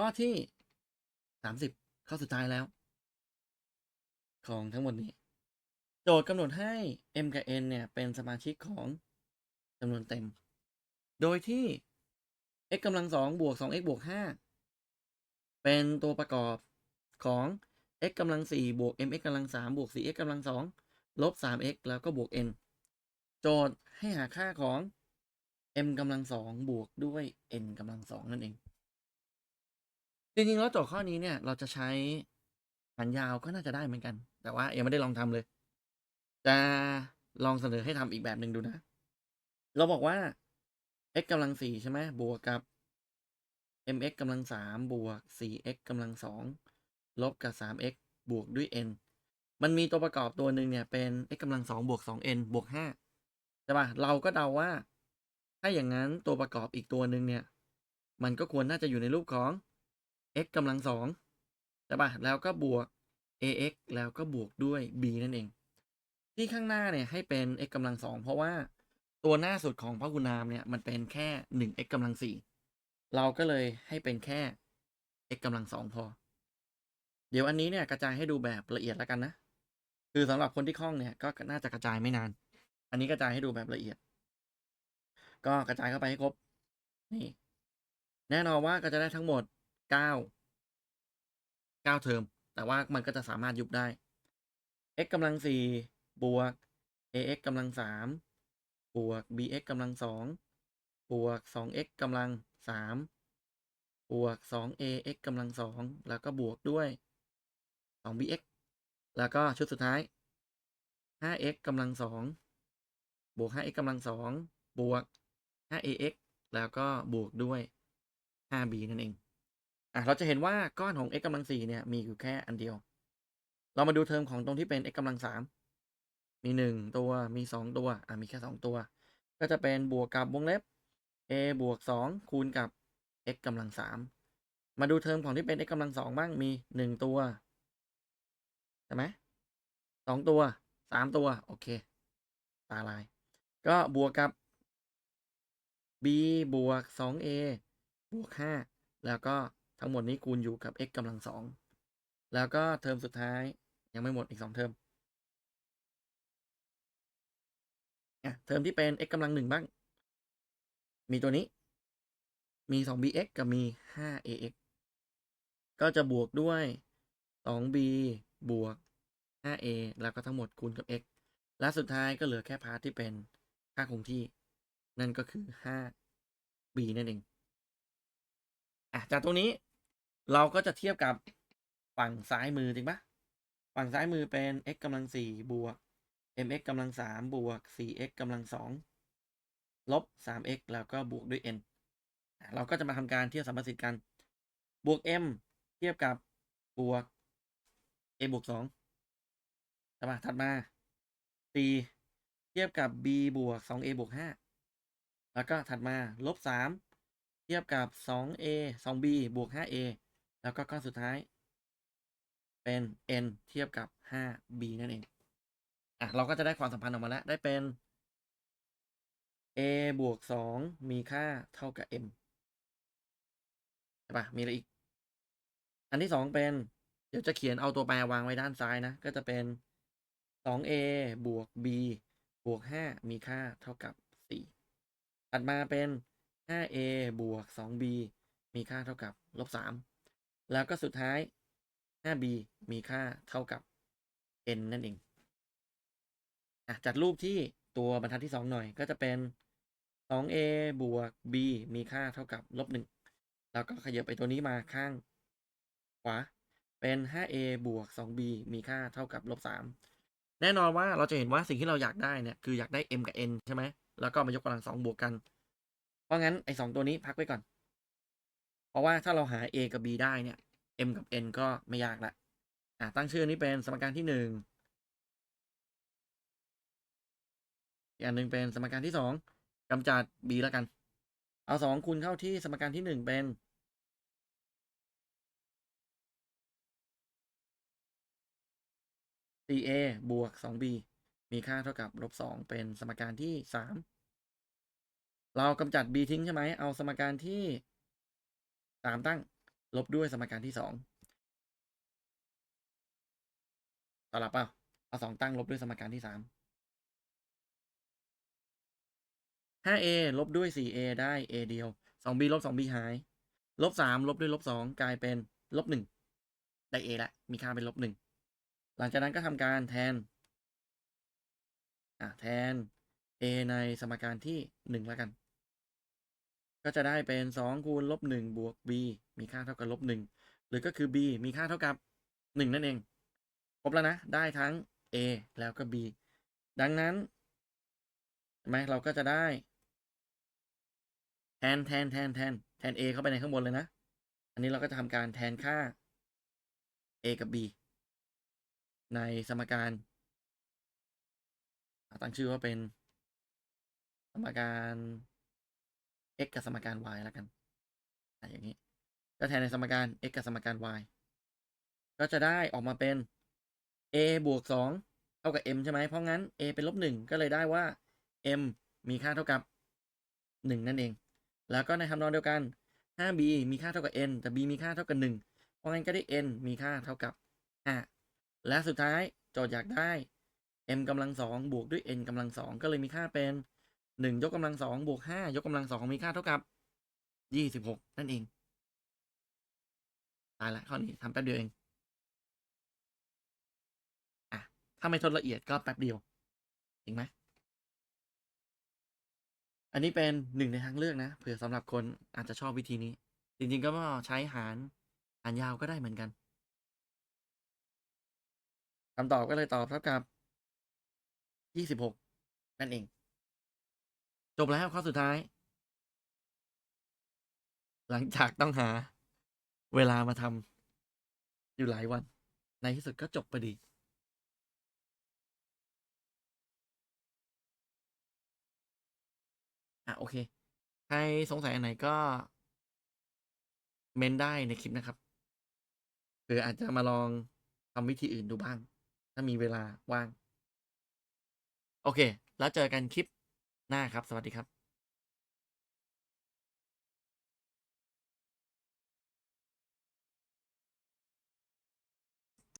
ข้อที่สามสิบข้อสุดท้ายแล้ว ของทั้งหมดนี้ โจทย์กำหนดให้ m กับ n เนี่ย เป็นสมาชิกของจำนวนเต็ม โดยที่ x กำลังสองบวกสอง x บวกห้าเป็นตัวประกอบของ x กำลังสี่บวก mx กำลังสามบวกสี่ x กำลังสองลบสาม x แล้วก็บวก n โจทย์ให้หาค่าของ m กำลังสองบวกด้วย n กำลังสองนั่นเอง จริงๆแล้วโจทย์ข้อนี้เนี่ย เราจะใช้หารยาวก็น่าจะได้เหมือนกัน แต่ว่ายังไม่ได้ลองทำเลย จะลองเสนอให้ทำอีกแบบหนึ่งดูนะ เราบอกว่า x กำลังสี่ใช่ไหมบวกกับ mx กำลังสามบวก 4x กำลังสองลบกับ 3x บวกด้วย n มันมีตัวประกอบตัวหนึ่งเนี่ยเป็น x กำลังสองบวก 2n บวกห้าใช่ป่ะเราก็เดาว่า ถ้าอย่างนั้นตัวประกอบอีกตัวหนึ่งเนี่ย มันก็ควรน่าจะอยู่ในรูปของ x กำลังสองใช่ป่ะแล้วก็บวก ax แล้วก็บวกด้วย b นั่นเอง ที่ข้างหน้าเนี่ยให้เป็น x กำลังสองเพราะว่าตัวหน้าสุดของพหุนามเนี่ยมันเป็นแค่หนึ่ง x กำลังสี่เราก็เลยให้เป็นแค่ x กำลังสองพอ เดี๋ยวอันนี้เนี่ยกระจายให้ดูแบบละเอียดแล้วกันนะ คือสำหรับคนที่คล่องเนี่ยก็น่าจะกระจายไม่นาน อันนี้กระจายให้ดูแบบละเอียด ก็กระจายเข้าไปให้ครบ นี่ แน่นอนว่าก็จะได้ทั้งหมด เก้าเก้าเทอม แต่ว่ามันก็จะสามารถยุบได้ x กำลังสี่บวก ax กำลังสามบวก bx กำลังสองบวกสอง x กำลังสามบวกสอง ax กำลังสองแล้วก็บวกด้วยสอง bx แล้วก็ชุดสุดท้ายห้า x กำลังสองบวกห้า x กำลังสองบวกห้า ax แล้วก็บวกด้วยห้า b นั่นเอง อะเราจะเห็นว่าก้อนของ x กำลังสี่เนี่ย มีอยู่แค่อันเดียว เรามาดูเทอมของตรงที่เป็น x กำลังสามมีหนึ่งตัวมีสองตัวอะมีแค่สองตัว ก็จะเป็นบวกกับวงเล็บ a บวกสองคูณกับ x กำลังสามมาดูเทอมของที่เป็น x กำลังสองบ้างมีหนึ่งตัวใช่ไหมสองตัวสามตัว โอเค ตาลาย ก็บวกกับ b บวกสอง a บวกห้าแล้วก็ ทั้งหมดนี้คูณอยู่กับ x กำลังสองแล้วก็เทอมสุดท้ายยังไม่หมดอีกสองเทอมเทอมที่เป็น x กำลังหนึ่งบ้าง มีตัวนี้ มีสอง bx กับมีห้า ax ก็จะบวกด้วยสอง b บวกห้า a แล้วก็ทั้งหมดคูณกับ x และสุดท้ายก็เหลือแค่พาร์ทที่เป็นค่าคงที่ นั่นก็คือห้า b นั่นเองอะจากตรงนี้ เราก็จะเทียบกับฝั่งซ้ายมือจริงปะฝั่งซ้ายมือเป็น x กำลังสี่บวก mx กำลังสามบวก 4x กำลังสองลบ 3x แล้วก็บวกด้วย n เราก็จะมาทำการเทียบสัมประสิทธิ์กัน บวก m เทียบกับบวก a บวกสองใช่ปะถัดมา c เทียบกับ b บวก 2a บวกห้าแล้วก็ถัดมาลบสามเทียบกับ 2a 2b บวก 5a แล้วก็ก้อนสุดท้าย เป็น n เทียบกับ 5b นั่นเอง อะ เราก็จะได้ความสัมพันธ์ออกมาแล้ว ได้เป็น a บวก 2 มีค่าเท่ากับ m ใช่ปะมีอะไรอีก อันที่สองเป็น เดี๋ยวจะเขียนเอาตัวแปรวางไว้ด้านซ้ายนะ ก็จะเป็น 2a บวก b บวก 5 มีค่าเท่ากับ 4 ถัดมาเป็น 5a บวก 2b มีค่าเท่ากับลบ3 แล้วก็สุดท้าย 5b มีค่าเท่ากับ n นั่นเองอะจัดรูปที่ตัวบรรทัดที่ 2 หน่อย ก็จะเป็น 2a บวก b มีค่าเท่ากับลบ1แล้วก็ขยับไปตัวนี้มาข้างขวา เป็น 5a บวก 2b มีค่าเท่ากับลบ3แน่นอนว่าเราจะเห็นว่าสิ่งที่เราอยากได้เนี่ย คืออยากได้ m กับ n ใช่ไหม แล้วก็มายกกำลังสองบวกกัน เพราะงั้นไอ้สองตัวนี้พักไว้ก่อน ราะว่าถ้าเราหา a กับ b ได้เนี่ย m กับ n ก็ไม่ยากละอะตั้งชื่อนี้เป็นสมการที่หนึ่งอีกอันหนึ่งเป็นสมการที่สองกำจัด b แล้วกัน เอาสองคูณเข้าที่สมการที่หนึ่งเป็น 4a บวก 2b มีค่าเท่ากับลบ2เป็นสมการที่ 3 เรากำจัด b ทิ้งใช่ไหม เอาสมการที่ 3ตั้ง ลบด้วยสมการที่สองตอหลับเปล่าเอาสองตั้งลบด้วยสมการที่สาม 5a ลบด้วย 4a ได้ a เดียว 2b ลบ 2b หาย ลบ 3 ลบด้วยลบ 2 กลายเป็น ลบ 1 ได้ a ละ มีค่าเป็นลบ 1 หลังจากนั้นก็ทำการแทน อะ แทน a ในสมการที่ 1 แล้วกัน ก็จะได้เป็น2คูณลบ1บวก b มีค่าเท่ากับลบ1หรือก็คือ b มีค่าเท่ากับ 1 นั่นเอง ครบแล้วนะ ได้ทั้ง a แล้วก็ b ดังนั้นเห็นไหมเราก็จะได้ แทนแทนแทนแทนแทน a เข้าไปในข้างบนเลยนะ อันนี้เราก็จะทำการแทนค่า a กับ b ในสมการ ตั้งชื่อว่าเป็นสมการ x กับสมการ y แล้วกันอย่างนี้ ก็แทนในสมการ x กับสมการ y ก็จะได้ออกมาเป็น a บวกสองเท่ากับ m ใช่ไหม เพราะงั้น a เป็นลบหนึ่งก็เลยได้ว่า m มีค่าเท่ากับหนึ่งนั่นเอง แล้วก็ในคำนองเดียวกัน 5b มีค่าเท่ากับ n แต่ b มีค่าเท่ากับ 1 เพราะงั้นก็ได้ n มีค่าเท่ากับ 5 และสุดท้ายโจทย์อยากได้ m กำลังสองบวกด้วย n กำลังสองก็เลยมีค่าเป็น 1ยกกำลังสองบวก5ยกกำลังสองมีค่าเท่ากับ26นั่นเอง ตายละข้อนี้ทำแป๊บเดียวเองอะถ้าไม่ทดละเอียดก็แป๊บเดียวจริงไหมอันนี้เป็นหนึ่งในทางเลือกนะเผื่อสำหรับคนอาจจะชอบวิธีนี้ จริง ๆ ก็ใช้หารหารยาวก็ได้เหมือนกันคำตอบก็เลยตอบเท่ากับยี่สิบหกนั่นเอง จบแล้วข้อสุดท้าย หลังจากต้องหา เวลามาทำอยู่หลายวัน ในที่สุดก็จบพอดี อะ โอเค ใครสงสัยอันไหนก็ เมนได้ในคลิปนะครับหรืออาจจะมาลองทำวิธีอื่นดูบ้าง ถ้ามีเวลาว่าง โอเค แล้วเจอกันคลิป หน้าครับ สวัสดีครับ